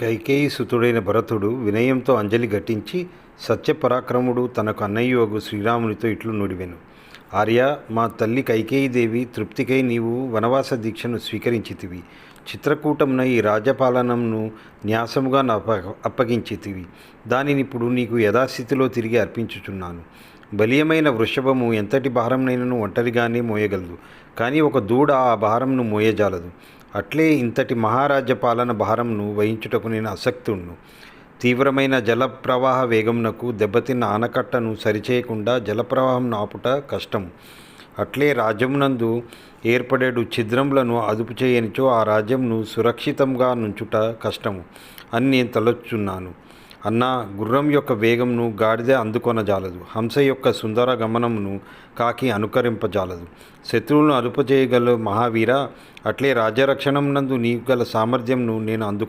కైకేయి సుతుడైన భరతుడు వినయంతో అంజలి ఘటించి సత్యపరాక్రముడు తనకు అన్నయ్యోగు శ్రీరామునితో ఇట్లు నుడివెను. ఆర్య మా తల్లి కైకేయీదేవి తృప్తికై నీవు వనవాస దీక్షను స్వీకరించితివి. చిత్రకూటమున ఈ రాజపాలనంను న్యాసముగా నా అప్ప అప్పగించితివి. దానిని ఇప్పుడు నీకు యథాస్థితిలో తిరిగి అర్పించుచున్నాను. బలీయమైన వృషభము ఎంతటి భారంనైనను ఒంటరిగానే మోయగలదు. కానీ ఒక దూడ ఆ భారంను మోయజాలదు. అట్లే ఇంతటి మహారాజ్య పాలన భారంను వహించుటకు నేను అసక్తుణ్ణు. తీవ్రమైన జలప్రవాహ వేగమునకు దెబ్బతిన్న ఆనకట్టను సరిచేయకుండా జలప్రవాహం నాపుట కష్టం. అట్లే రాజ్యమునందు ఏర్పడేడు ఛిద్రములను అదుపు చేయనిచో ఆ రాజ్యంను సురక్షితంగా నుంచుట కష్టము అని నేను తలచున్నాను అన్న గుర్రం యొక్క వేగంను గాడిద అందుకొనజాలదు. హంస యొక్క సుందర గమనమును కాకి అనుకరింపజాలదు. శత్రువులను అదుపు చేయగల మహావీర అట్లే రాజ్యరక్షణం నందు నీకు గల సామర్థ్యంను నేను అందుకు